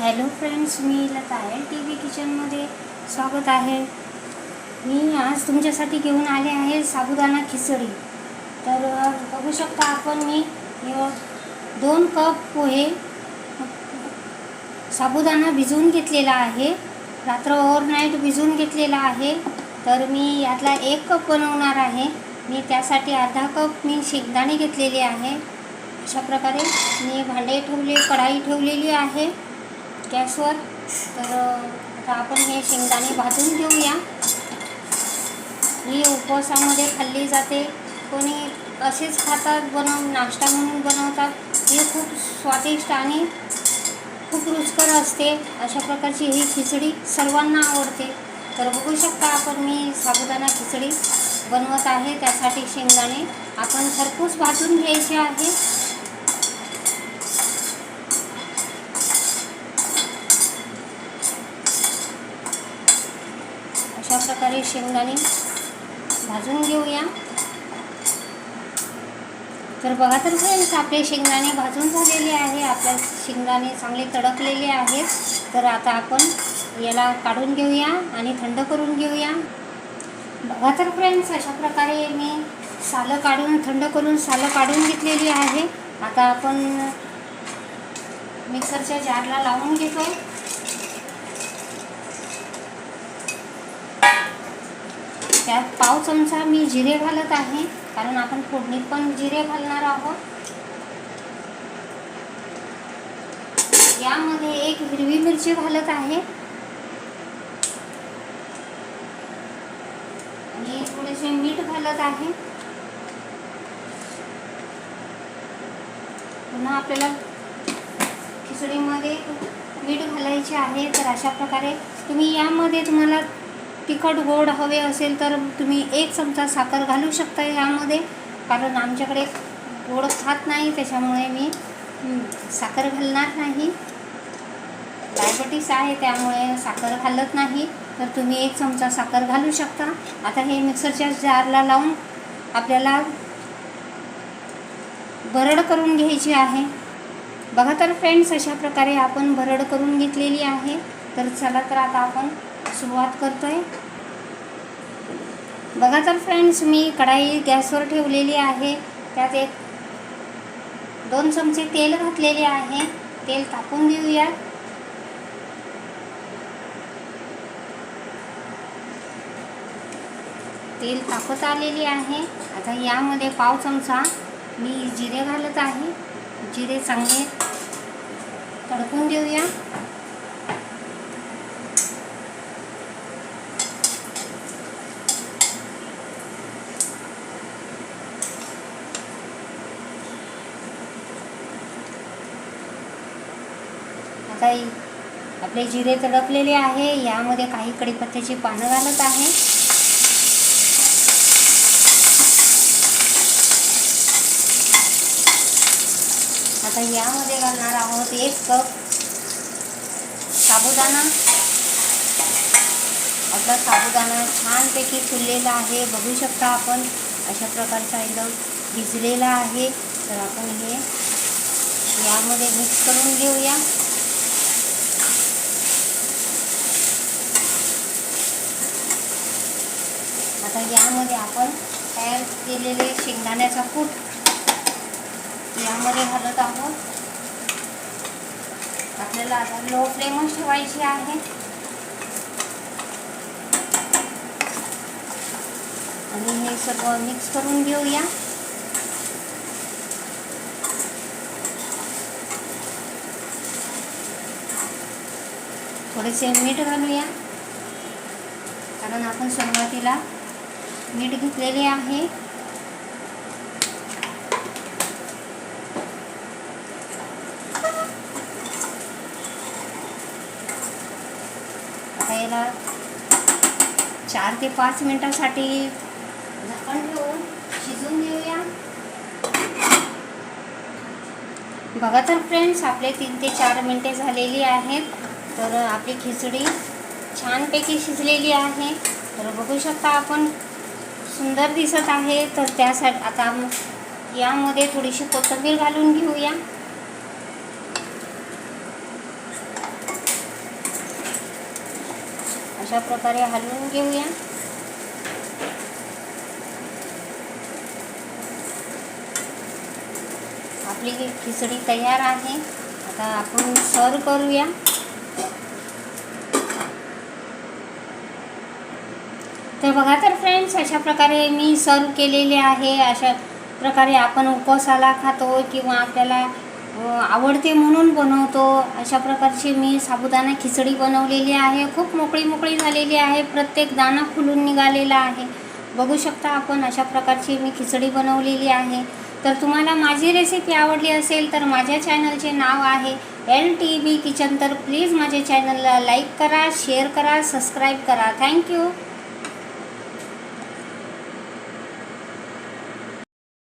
Hello friends मी Lata L T V किचनमध्ये स्वागत आहे. मी आज तुमच्यासाठी घेऊन आले आहे साबुदाणा खिचडी. तर बघू शकता आपण मी दोन कप पोहे साबुदाणा भिजवून घेतलेला आहे. रात्र ओव्हरनाईट भिजवून घेतलेला आहे. तर मी यातला एक कप बनवणार आहे. मी त्यासाठी अर्धा कप मी शेंगदाणे घेतलेले आहे. अशा प्रकारे मी भांडे ठेवले कढाई ठेवलेली आहे. गॅसवर. तर आता आपण हे शेंगदाणे भाजून घेऊया. ही उपवासामध्ये खाल्ली जाते. कोणी असेच खातात बनवून नाश्ता म्हणून बनवतात. हे खूप स्वादिष्ट आणि खूप रुचकर असते. अशा प्रकारची ही खिचडी सर्वांना आवडते. तर बघू शकता आपण मी साबुदाणा खिचडी बनवत आहे. त्यासाठी शेंगदाणे आपण खरपूस भाजून घ्यायचे आहे. अशा प्रकारे शेंगदाणे भाजून घेऊया. तर बघा तर फ्रेंड्स आपले शेंगदाणे भाजून झालेले आहे. आपल्या शेंगदाणे चांगले तडकलेले आहेत. तर आता आपण याला काढून घेऊया आणि थंड करून घेऊया. बघा तर फ्रेंड्स अशा प्रकारे मी सालं काढून थंड करून सालं काढून घेतलेली आहे. आता आपण मिक्सरच्या जारला लावून घेतो त्यात पाव चमचा मी जिरे घालत आहे. कारण आपण फोडणीत पण जिरे घालणार आहोत. यामध्ये एक हिरवी मिरची घालत आहे. आणि थोडेसे मीठ घालत आहे. पुन्हा आपल्याला खिचडीमध्ये मीठ घालायचे आहे तर अशा प्रकारे तुम्ही यामध्ये तुम्हाला तिखट गोड हवे असेल तर तुम्ही एक चमचा साखर घालू शकता यामध्ये. कारण आमच्याकडे गोड खात नाही त्याच्यामुळे मी साखर घालणार नाही. डायबेटीस आहे त्यामुळे साखर घालत नाही. तर तुम्ही एक चमचा साखर घालू शकता. आता हे मिक्सरच्या जारला लावून आपल्याला भरड करून घ्यायची आहे. बघा तर फ्रेंड्स अशा प्रकारे आपण भरड करून घेतलेली आहे. तर चला तर आता आपण सुरुवात करतो आहे बघा तर फ्रेंड्स मी कढाई गॅसवर ठेवलेली आहे. त्यात एक दोन चमचे तेल घातलेले आहे. तेल तापून देऊया तेल तापत आलेली आहे. आता यामध्ये पाव चमचा मी जिरे घालत आहे. जिरे चांगले तडकून देऊया आता आपले जिरे तडकलेले आहे यामध्ये काही कडीपत्त्याची पानं घालत आहे. आता यामध्ये घालणार आहोत एक कप साबुदाणा. आपला साबुदाणा छानपैकी फुललेला आहे बघू शकता आपण. अशा प्रकारचा एकदम भिजलेला आहे. तर आपण हे यामध्ये मिक्स करून घेऊया. आता यामध्ये आपण तयार केलेले शेंगदाण्याचा कूट यामध्ये घालत आहोत. आपल्याला आता लो फ्लेमच ठेवायची आहे. आणि हे सर्व मिक्स करून घेऊया. थोडेसे मीठ घालूया. कारण आपण सुरुवातीला मीठ घेतलेले आहे. आता याला चार ते पाच मिनिटासाठी झाकण ठेवून शिजून घेऊया बघा तर फ्रेंड्स आपले तीन ते चार मिनटे झालेली आहेत. तर आपली खिचडी छानपैकी शिजलेली आहे. तर बघू शकता आपण. सुंदर दिसत आहे तर त्यासाठी आता यामध्ये थोडीशी कोथिंबीर घालून घेऊया. अशा प्रकारे हलवून घेऊया. आपली खिचडी तयार आहे. आता आपण सर्व करूया. तर बघा तर फ्रेंड्स अशा प्रकारे मी सर्व केलेले आहे. अशा प्रकारे आपण उपवासाला खातो किंवा आपल्याला आवडते म्हणून बनवतो. अशा प्रकारची मी साबुदाणा खिचडी बनवलेली आहे. खूप मोकळी मोकळी झालेली आहे. प्रत्येक दाणा फुलून निघालेला आहे. बघू शकता आपण अशा प्रकारची मी खिचडी बनवलेली आहे. तर तुम्हाला माझी रेसिपी आवडली असेल तर माझ्या चॅनलचे नाव आहे एल टी बी किचन तर प्लीज माझ्या चॅनलला लाईक करा शेअर करा सबस्क्राईब करा. थँक्यू